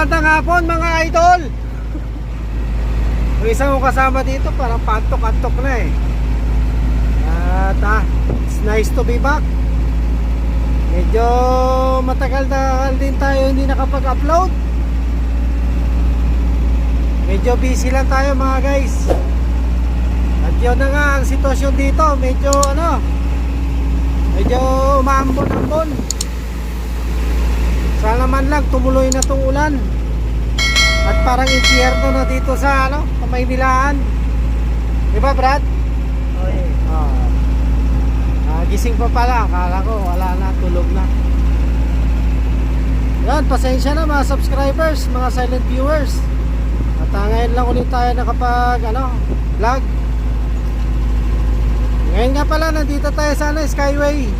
magandang hapon mga idol. Yung isa kong kasama dito parang pantok-antok na eh. At ah, it's nice to be back. Medyo matagal na din tayo hindi nakapag-upload. Medyo busy lang tayo mga guys. At yun na nga ang sitwasyon dito. Medyo ano, medyo umaambon-ambon. Sana man lang tumuloy na tong ulan. At parang impyerno na dito sa ano, sa Maynilaan. Di ba, Brad? Okay. Ah. Ah, gising pa pala. Akala ko wala na, tulog na. Yan, pasensya na mga subscribers, mga silent viewers. At ah, ngayon lang ulit tayo nakapag ano, vlog. Ngayon nga pala, nandito tayo sa ano, Skyway.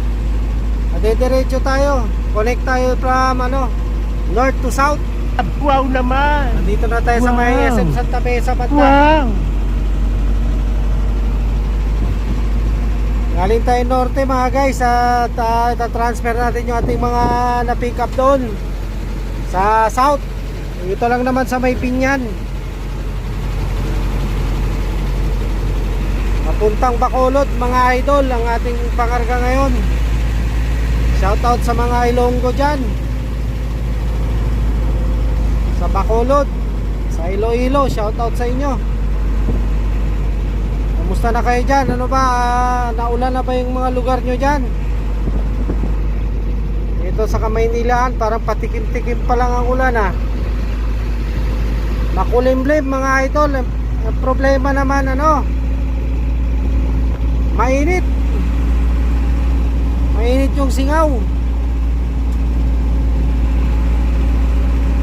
At diretso tayo. Connect tayo from ano, north to south. Wow naman! Nandito na tayo sa may Wow. SM Santa Mesa banda. Wow! Galing tayo norte mga guys at uh, transfer natin yung ating mga na-pick up doon sa south. Ito lang naman sa may Pinyan. Papuntang Bacolod mga idol ang ating pangarga ngayon. Shoutout sa mga Ilonggo dyan. Sa Bacolod, sa Iloilo, shoutout sa inyo. Kamusta na kayo dyan? Ano ba? ah, naulan na ba yung mga lugar nyo dyan? Dito sa Kamaynilaan, parang patikim-tikim pa lang ang ulan ah. Makulimlim mga idol. Problema naman ano? Mainit. Mainit yung singaw.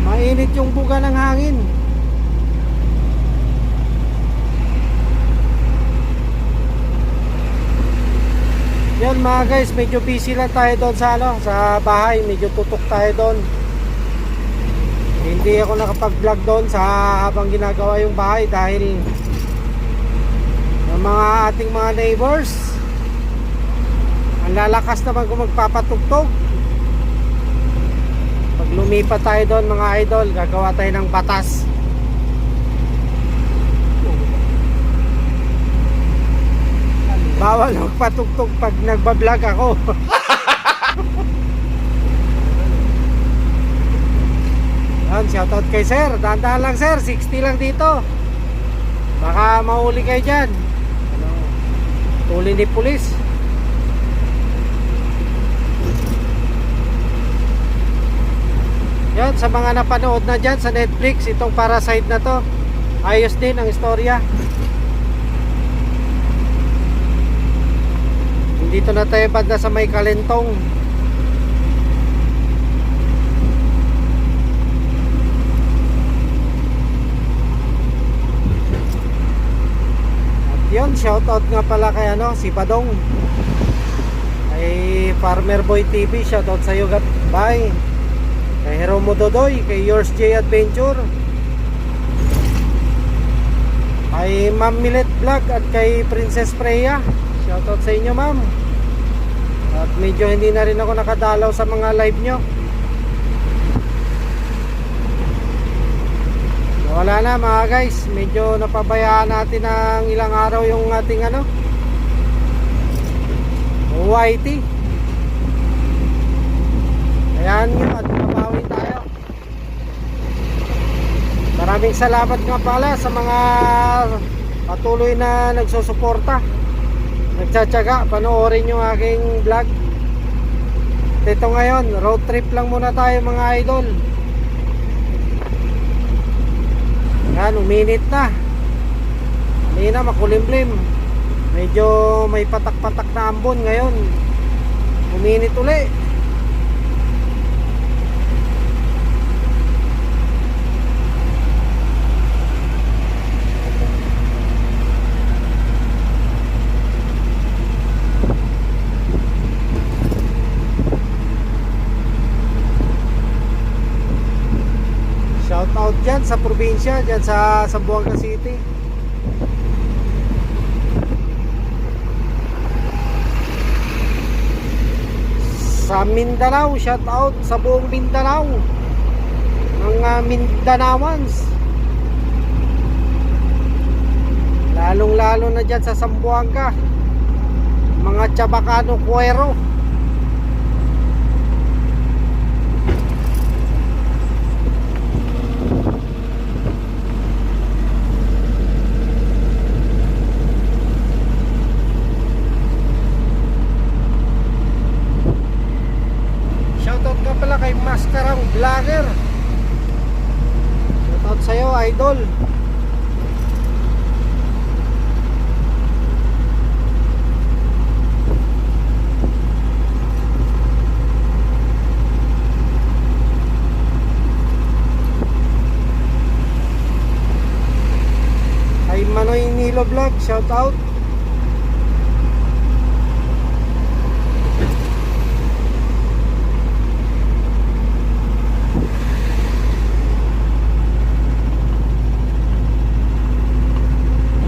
Mainit yung buga ng hangin. Yan mga guys, medyo busy lang tayo doon sa ano, sa bahay, medyo tutok tayo doon. Hindi ako nakapag-vlog doon sa habang ginagawa yung bahay dahil ng mga ating mga neighbors ang lalakas naman kung magpapatugtog. Pag lumipat tayo doon mga idol, gagawa tayo ng batas. Bawal magpatugtog pag nagbablog ako. Yan, shoutout kay sir. Dahan-dahan lang sir, 60 lang dito. Baka mahuli kayo dyan. Tuli ni pulis. Yan, sa mga napanood na dyan sa Netflix, itong Parasite na to. Ayos din ang istorya. Dito na tayo banda sa may kalentong. At yun, shoutout nga pala kay ano, si Padong. Kay Farmer Boy TV, shoutout sa iyo. Bye. Kay Jeromo Dodoy, kay Yours J Adventure. Kay Ma'am Millet Vlog at kay Princess Freya. Shoutout sa inyo ma'am. At medyo hindi na rin ako nakadalaw sa mga live nyo. Wala na mga guys. Medyo napabayaan natin ng ilang araw yung ating ano. YT. Ayan nyo at mabawi tayo. Maraming salamat nga pala sa mga patuloy na nagsusuporta. Nagtsatsaga panoorin yung aking vlog. Ito ngayon road trip lang muna tayo mga idol. Yan uminit na. Hindi na makulimlim. Medyo may patak-patak na ambon ngayon. Uminit uli Shout out dyan sa probinsya, dyan sa Zamboanga City. Sa Mindanao, shout out sa buong Mindanao. mga Mindanawans. Lalong lalo na dyan sa Sambuanga. Mga Chabacano Cuero. Shoutout ka pala kay Maskarang Vlogger. Shoutout sa'yo, idol. Kay Manoy Nilo Vlog, shoutout.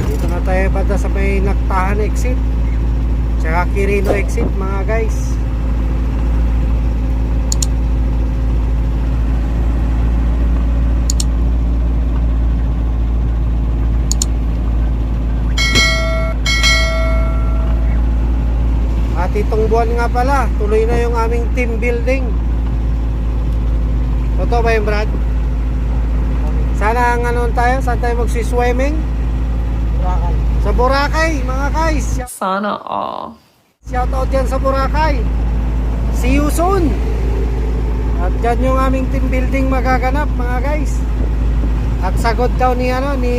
Dito na tayo banda sa Naktahan exit. Tsaka Kirino exit mga guys. At itong buwan nga pala, tuloy na yung aming team building. Totoo ba yung Brad? Sana ang ano tayo, saan tayo magsiswimming? Bakal. Sa Boracay, mga guys. Sana all. Shout out dyan sa Boracay. See you soon. At dyan yung aming team building magaganap, mga guys. At sagot daw ni ano ni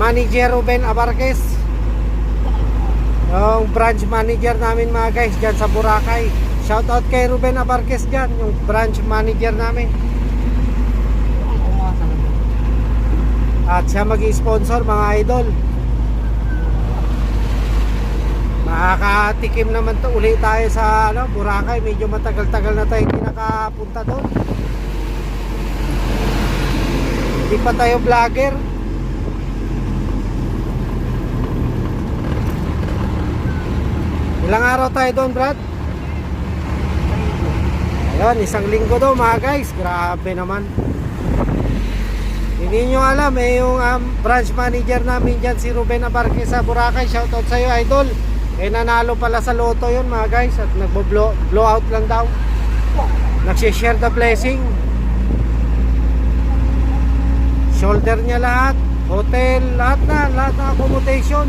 Manager Ruben Abarquez. Yung branch manager namin mga guys dyan sa Boracay. Shout out kay Ruben Abarquez dyan, yung branch manager namin. At siya mag-sponsor mga idol. Makakatikim naman to uli tayo sa ano, Boracay. Medyo matagal-tagal na tayo hindi nakapunta doon. Hindi pa tayo vlogger. Ilang araw tayo doon, Brad? Ayun, isang linggo daw mga guys. Grabe naman. Hindi nyo alam eh yung um, branch manager namin dyan si Ruben Abarque sa Boracay. Shoutout sa iyo idol. Eh nanalo pala sa loto yun mga guys at nagbo-blow blow lang daw. Nagsishare the blessing. Shoulder niya lahat hotel lahat na lahat na accommodation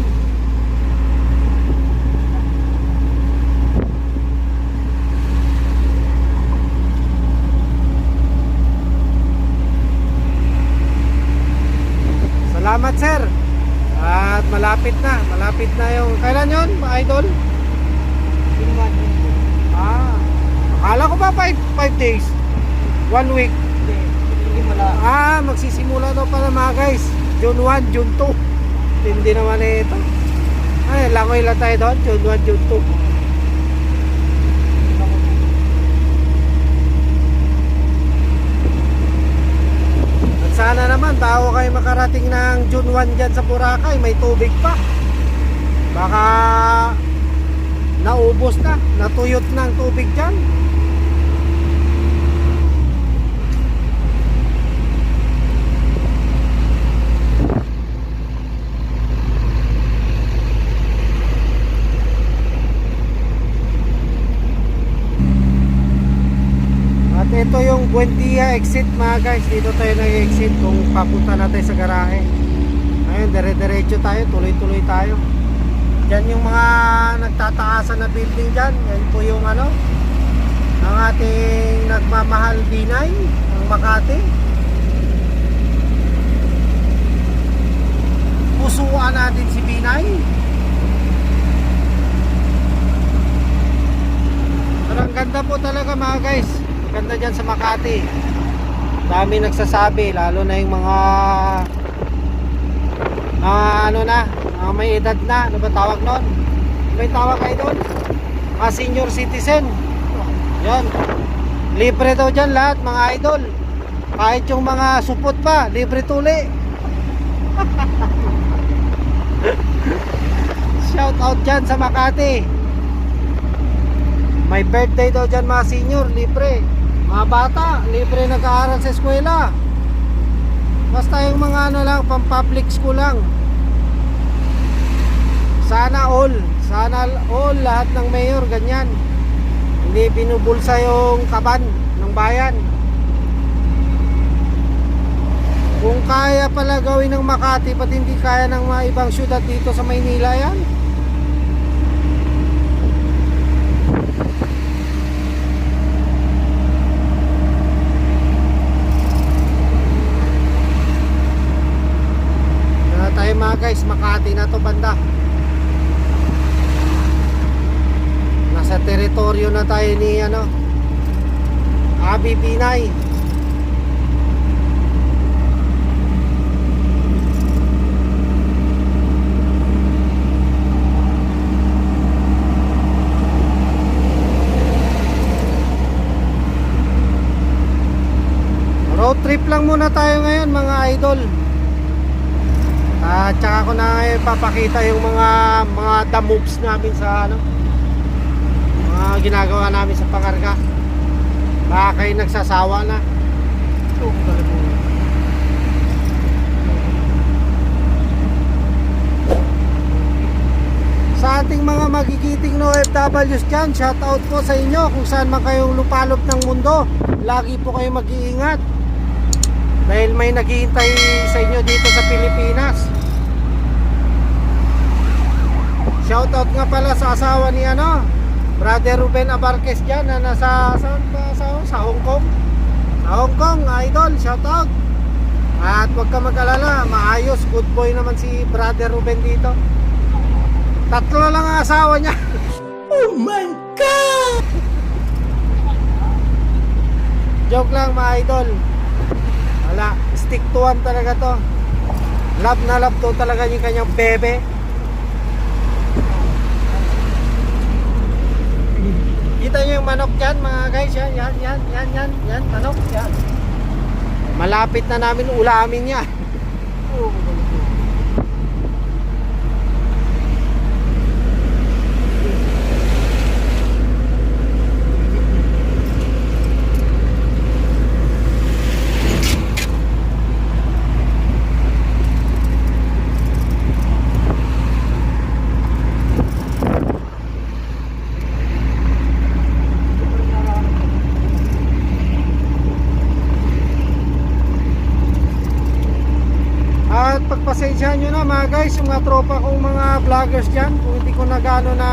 Salamat sir. At malapit na, malapit na yung kailan yon, idol? Ah. Akala ko ba 5 5 days? One week. Ah, magsisimula daw pala mga guys. June 1, June 2. Hindi naman eh ito. Ay, langoy lang tayo doon. June 1, June 2. At sana naman, bago kayo makarating ng June 1 dyan sa Boracay, may tubig pa. Baka naubos na, natuyot na ang tubig dyan. At ito yung Buendia exit mga guys. Dito tayo nag-exit kung papunta natin sa garahe. Ayun, dire-diretso tayo. Tuloy-tuloy tayo. Yan yung mga nagtataasan na building dyan. Yan po yung ano, ang ating nagmamahal dinay, ang Makati. Pusuan natin si Binay. Pero ang ganda po talaga mga guys. Ganda dyan sa Makati. Dami nagsasabi, lalo na yung mga mga ano na, mga may edad na, ano ba tawag nun? May tawag kayo doon? Mga senior citizen. Yan. Libre daw dyan lahat mga idol. Kahit yung mga supot pa, libre tuli. Shout out dyan sa Makati. May birthday daw dyan mga senior, libre. Mga bata, libre nag-aaral sa eskwela. Basta yung mga ano lang, pang public school lang. Sana all, sana all lahat ng mayor ganyan. Hindi binubulsa yung kaban ng bayan. Kung kaya pala gawin ng Makati, ba't hindi kaya ng mga ibang syudad dito sa Maynila yan? Na tayo mga guys, Makati na to banda. Nasa teritoryo na tayo ni ano, Abi Binay. Road trip lang muna tayo ngayon mga idol. At tsaka ko na ipapakita yung mga mga the moves namin sa ano mga ginagawa namin sa pangarga. Baka kayo nagsasawa na. Talaga. Sa ating mga magigiting no OFWs dyan, shout out po sa inyo kung saan man kayong lupalop ng mundo. Lagi po kayong mag-iingat. Dahil may naghihintay sa inyo dito sa Pilipinas. Shout out nga pala sa asawa ni ano, Brother Ruben Abarquez dyan na nasa saan ba sa, sa Hong Kong. Sa Hong Kong, idol, shout out. At huwag ka mag-alala, maayos, good boy naman si Brother Ruben dito. Tatlo lang ang asawa niya. Oh my God! Joke lang mga idol. Wala, stick to one talaga to. Love na love to talaga yung kanyang bebe. Kita niyo yung manok dyan mga guys. Yan, yan, yan, yan, yan, yan, manok, yan. Malapit na namin ulamin niya. Pagpasensyahan nyo na mga guys, yung mga tropa kong mga vloggers dyan, kung hindi ko na gano na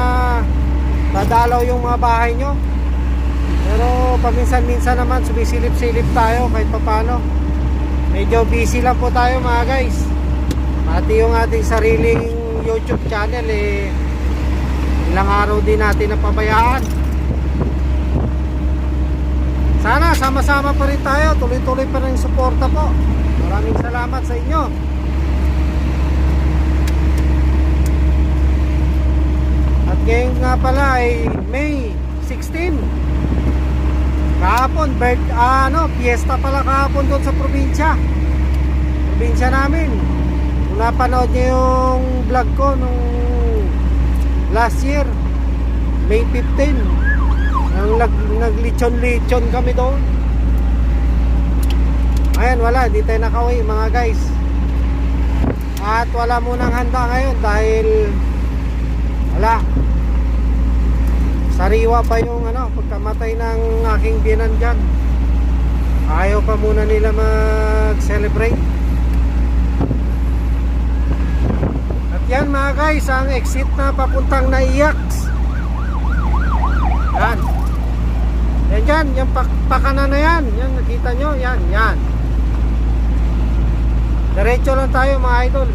dadalaw yung mga bahay nyo. Pero paminsan-minsan naman sumisilip-silip tayo kahit papano. Medyo busy lang po tayo mga guys. Pati yung ating sariling YouTube channel eh ilang araw din natin napabayaan. Sana sama-sama pa rin tayo, tuloy-tuloy pa rin suporta po. Maraming salamat sa inyo. Ngayon nga pala ay May 16. Kahapon, bird, ah, ano, fiesta pala kahapon doon sa probinsya. Probinsya namin. Kung napanood niyo yung vlog ko nung last year, May 15. Nang nag, naglitsyon-litsyon kami doon. Ayan, wala, di tayo nakauwi mga guys. At wala munang handa ngayon dahil wala. Sariwa pa yung ano, pagkamatay ng aking biyanan dyan. Ayaw pa muna nila mag-celebrate. At yan mga guys, ang exit na papuntang Naiyax. Yan. Yan dyan, yung pak pakanan na yan. Yan, nakita nyo? Yan, yan. Diretso lang tayo mga idol.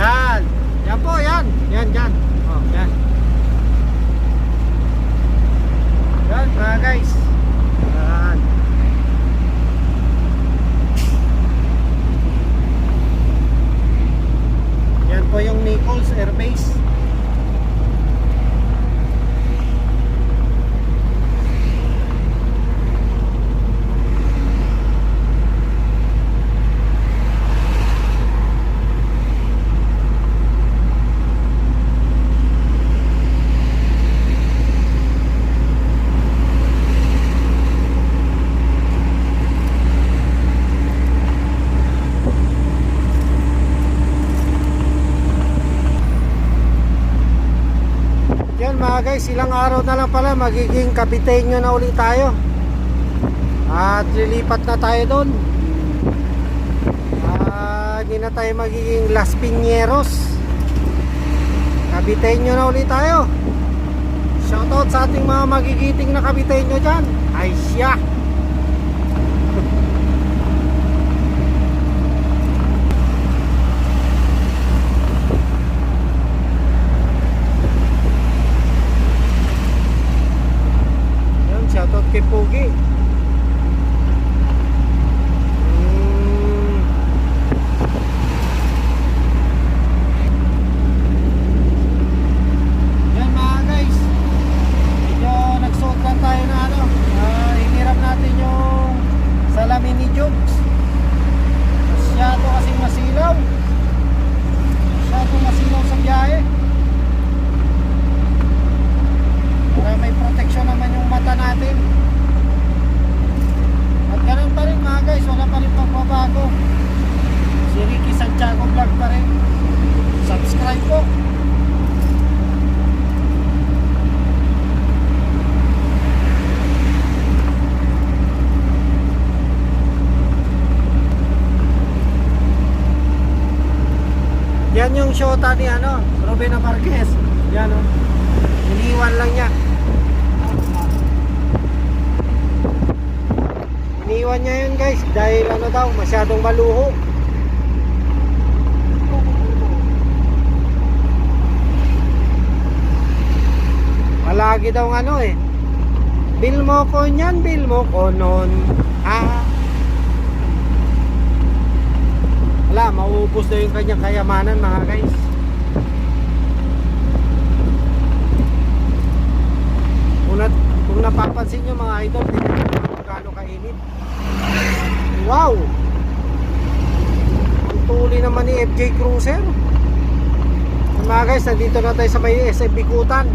Yan. Yan po, yan. Yan, yan. Yan mga guys. Yan. Yan po yung Nichols Air guys, ilang araw na lang pala magiging kapitenyo na ulit tayo. At lilipat na tayo doon. Ah, hindi na tayo magiging Las Piñeros. Kapitenyo na ulit tayo. Shoutout sa ating mga magigiting na kapitenyo dyan. Ay siya. Yan, shoutout kay Pogi. Mm. Yan mga guys. Medyo nagsuot lang tayo na ano. Uh, hiniram natin yung salamin ni Jokes. Masyado kasing masilaw. Masyado masilaw sa biyahe. Para may protection naman yung mata natin. At ganun pa rin mga guys, wala pa rin pagbabago. Si Ricky Santiago vlog pa rin. Subscribe po. Yan yung shota ni ano, Robina Marquez. Yan o. Iniwan lang niya. Iniwan niya yun guys dahil ano daw masyadong maluho. Malagi daw ng ano eh. Bill mo ko niyan, bill mo ko nun. Ah. Wala, mauubos daw yung kanyang kayamanan mga guys. Kung, na, kung napapansin nyo mga idol, tingnan nyo kung gaano kainit. Wow! Ang tuli naman ni FJ Cruiser. Mga guys, nandito na tayo sa may SM Bikutan.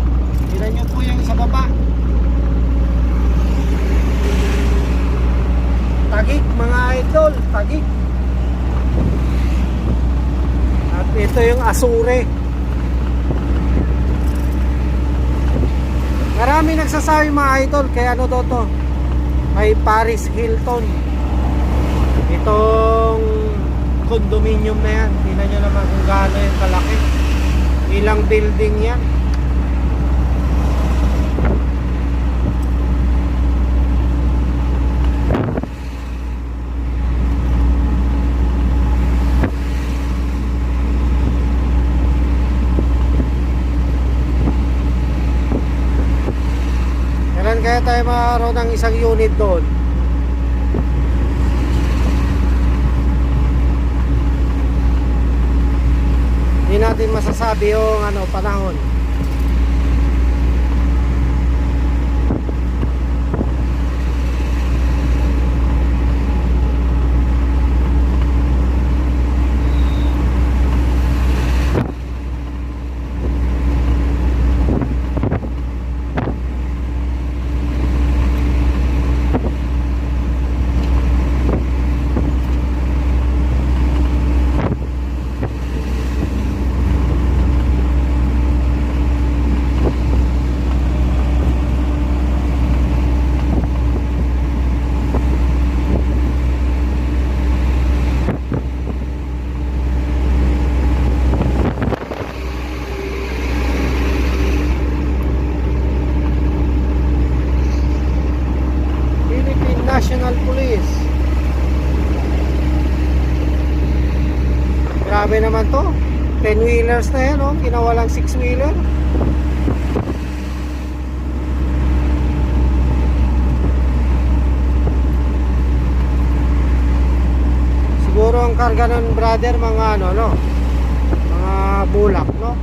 Tingnan nyo po yung sa baba. Tagig mga idol, tagig. At ito yung Asure. Marami nagsasabi mga idol kaya ano daw to? May Paris Hilton. Itong condominium na yan. Tingnan nyo naman kung gaano yung kalaki. Ilang building yan. Kailan kaya tayo makaroon ng isang unit doon? Hindi natin masasabi yung ano, panahon. Philippine National Police. Grabe naman to. 10 wheelers na yan, oh. Kinawalang 6 wheeler. Siguro ang karga ng brother mga ano, no? Mga bulak, no?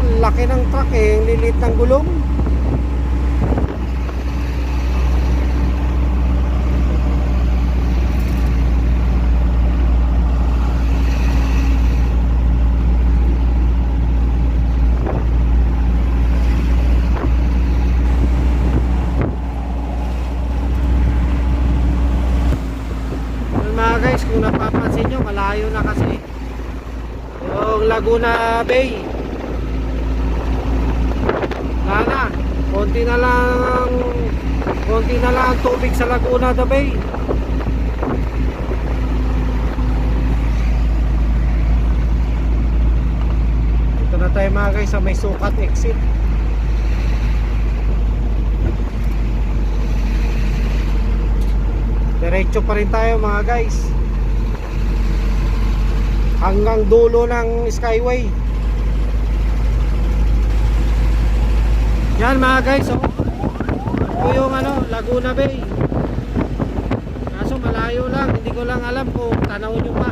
Ang laki ng truck eh, ang lilit ng gulong. Well, mga guys, kung napapansin nyo, malayo na kasi yung Laguna Bay. Wala na. Konti na lang konti na lang ang tubig sa Laguna the Bay. Dito na tayo mga guys sa may sukat exit. Diretso pa rin tayo mga guys. Hanggang dulo ng Skyway. Yan mga guys, oh. Ito yung ano, Laguna Bay. Kaso malayo lang, hindi ko lang alam kung tanaw nyo pa.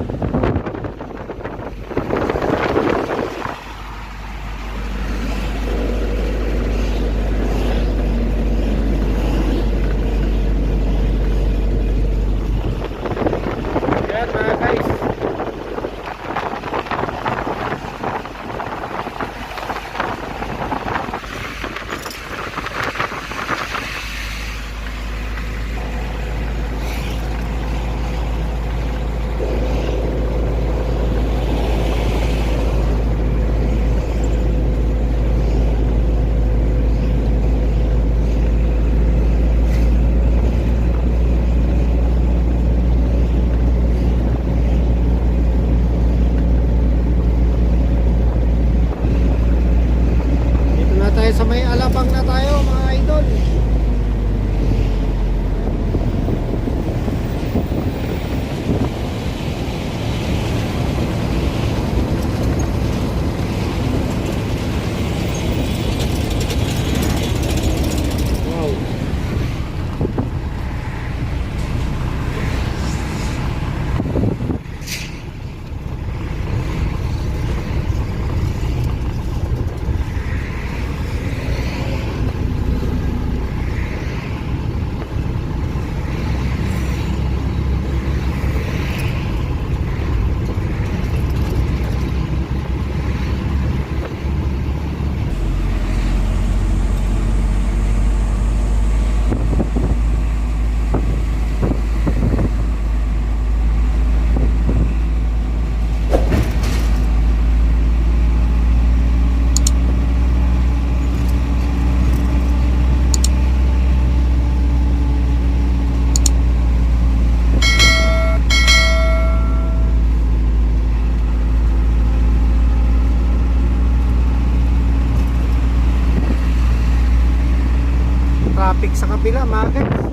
Kabila mga guys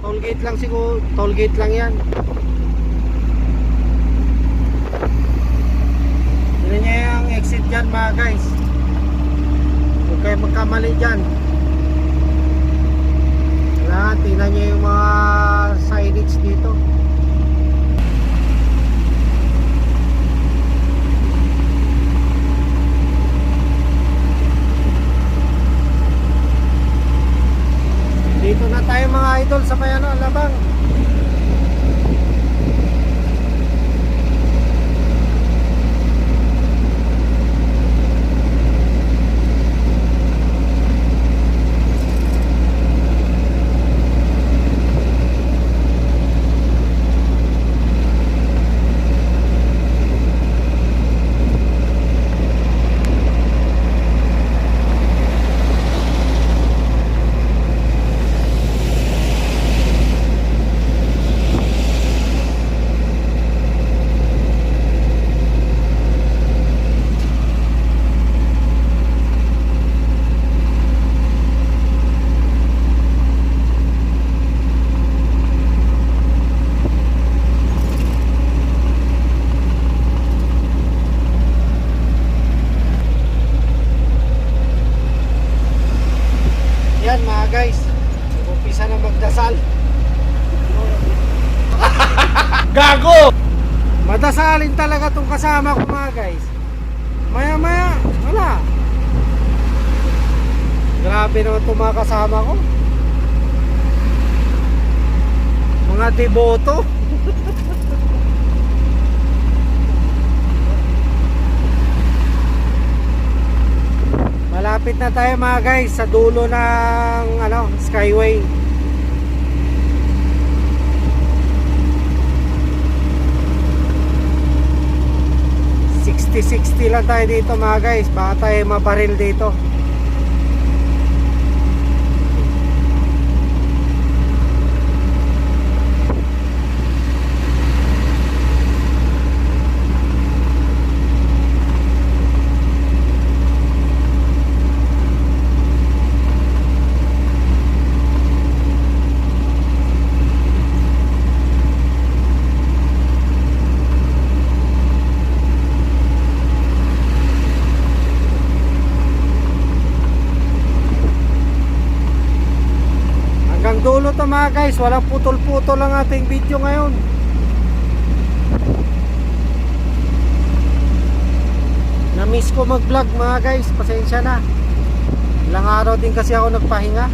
toll gate lang siguro toll gate lang yan. Tignan niya yung exit dyan mga guys. Huwag kayo magkamali dyan. Kailangan tingnan niya yung mga signage dito Dito na tayo mga idol sa may ano, labang. Yan mga guys, umpisa na magdasal. Gago! Madasalin talaga tong kasama ko mga guys. Maya maya, wala. Grabe naman itong ko. Mga deboto. Malapit na tayo mga guys sa dulo ng ano, Skyway. Sixty 60 lang tayo dito mga guys. Baka tayo mabaril dito. To mga guys, walang putol-putol ang ating video ngayon. Na-miss ko mag-vlog mga guys, pasensya na. Ilang araw din kasi ako nagpahinga.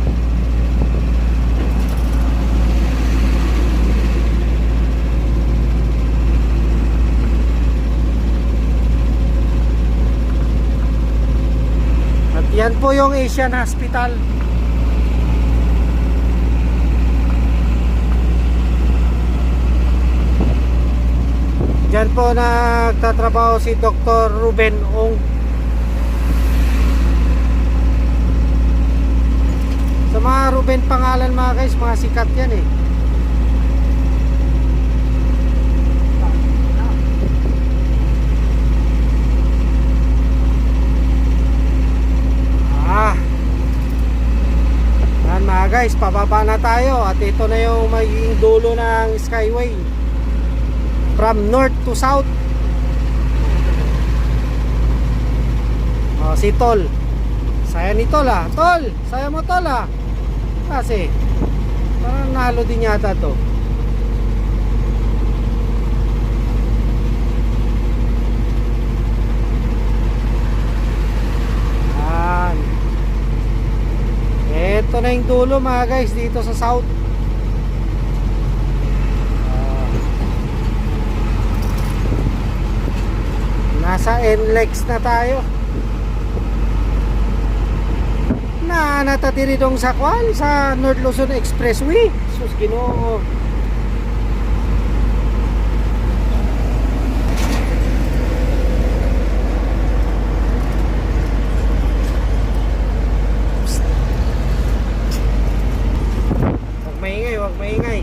At yan po yung Asian Hospital. Diyan po nagtatrabaho si Dr. Ruben Ong. Sa mga Ruben pangalan mga guys, mga sikat yan eh. Ah. Yan mga guys, pababa na tayo at ito na yung magiging dulo ng Skyway from north to south. Oh, si Tol. Saya ni Tol ah. Tol, saya mo Tol ah. Kasi parang nalo din yata to. Yan. Ito na yung dulo mga guys dito sa south. Ah. Nasa NLEX na tayo. Na natatiri dong sa kwan sa North Luzon Expressway. Sus Ginoo. Huwag maingay, huwag maingay.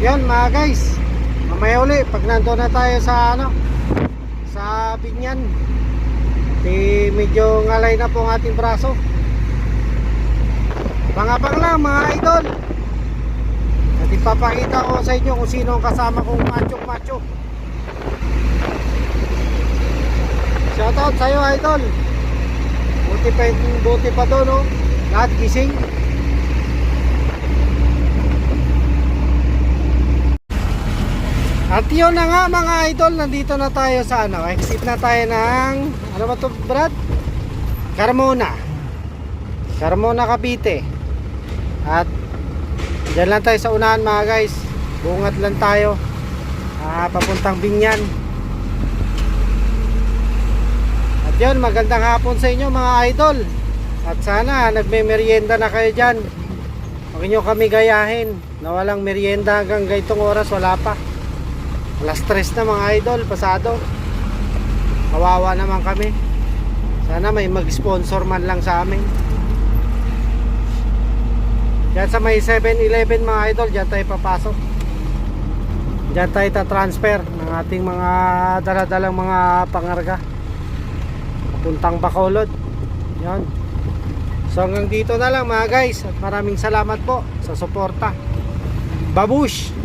Yan mga guys. Mamaya uli pag nandun na tayo sa ano sa Binyan. Di medyo ngalay na po ang ating braso. Pangabang lang mga idol. At ipapakita ko sa inyo kung sino ang kasama kong macho macho. Shoutout sa iyo idol. Buti pa, buti pa doon no. Lahat gising. At yun na nga mga idol, nandito na tayo sa ano, exit na tayo ng, ano ba to Brad? Carmona. Carmona, Cavite. At dyan lang tayo sa unahan mga guys. Bungat lang tayo. Ah, papuntang Binyan. At yun, magandang hapon sa inyo mga idol. At sana nagme-merienda na kayo dyan. Huwag nyo kami gayahin na walang merienda hanggang ganitong oras, wala pa. Alas stress na mga idol, pasado. Kawawa naman kami. Sana may mag-sponsor man lang sa amin. Diyan sa may 7-Eleven mga idol, diyan tayo papasok. Diyan tayo ta-transfer ng ating mga daladalang mga pangarga. Papuntang Bacolod. Yan. So hanggang dito na lang mga guys at maraming salamat po sa suporta. Babush!